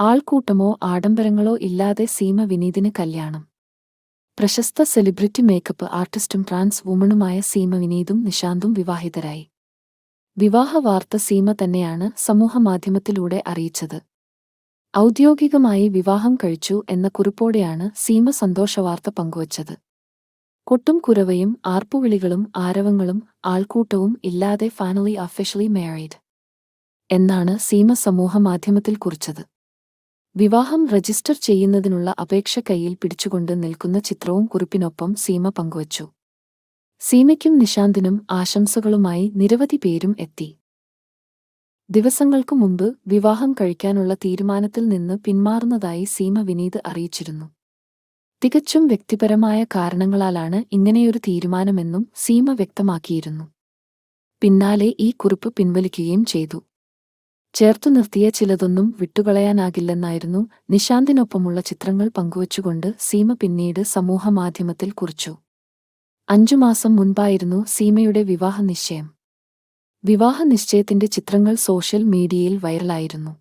ആൾക്കൂട്ടമോ ആഡംബരങ്ങളോ ഇല്ലാതെ സീമ വിനീതിന് കല്യാണം. പ്രശസ്ത സെലിബ്രിറ്റി മേക്കപ്പ് ആർട്ടിസ്റ്റും ട്രാൻസ് വുമണുമായ സീമ വിനീതും നിശാന്തും വിവാഹിതരായി. വിവാഹ വാർത്ത സീമ തന്നെയാണ് സമൂഹമാധ്യമത്തിലൂടെ അറിയിച്ചത്. ഔദ്യോഗികമായി വിവാഹം കഴിച്ചു എന്ന കുറിപ്പോടെയാണ് സീമ സന്തോഷവാർത്ത പങ്കുവച്ചത്. കൊട്ടും കുരവയും ആർപ്പുവിളികളും ആരവങ്ങളും ആൾക്കൂട്ടവും ഇല്ലാതെ ഫാനലി ഒഫീഷ്യലി മാരീഡ് എന്നാണ് സീമ സമൂഹമാധ്യമത്തിൽ കുറിച്ചത്. വിവാഹം രജിസ്റ്റർ ചെയ്യുന്നതിനുള്ള അപേക്ഷ കയ്യിൽ പിടിച്ചുകൊണ്ട് നിൽക്കുന്ന ചിത്രവും കുറിപ്പിനൊപ്പം സീമ പങ്കുവച്ചു. സീമയ്ക്കും നിശാന്തിനും ആശംസകളുമായി നിരവധി പേരും എത്തി. ദിവസങ്ങൾക്കു മുമ്പ് വിവാഹം കഴിക്കാനുള്ള തീരുമാനത്തിൽ നിന്ന് പിന്മാറുന്നതായി സീമ വിനീത് അറിയിച്ചിരുന്നു. തികച്ചും വ്യക്തിപരമായ കാരണങ്ങളാലാണ് ഇങ്ങനെയൊരു തീരുമാനമെന്നും സീമ വ്യക്തമാക്കിയിരുന്നു. പിന്നാലെ ഈ കുറിപ്പ് പിൻവലിക്കുകയും ചെയ്തു. ചേർത്തു നിർത്തിയ ചിലതൊന്നും വിട്ടുകളയാനാകില്ലെന്നായിരുന്നു നിശാന്തിനൊപ്പമുള്ള ചിത്രങ്ങൾ പങ്കുവച്ചുകൊണ്ട് സീമ പിന്നീട് സമൂഹമാധ്യമത്തിൽ കുറിച്ചു. അഞ്ചു മാസം മുൻപായിരുന്നു സീമയുടെ വിവാഹ നിശ്ചയം വിവാഹ നിശ്ചയത്തിന്റെ ചിത്രങ്ങൾ സോഷ്യൽ മീഡിയയിൽ വൈറലായിരുന്നു.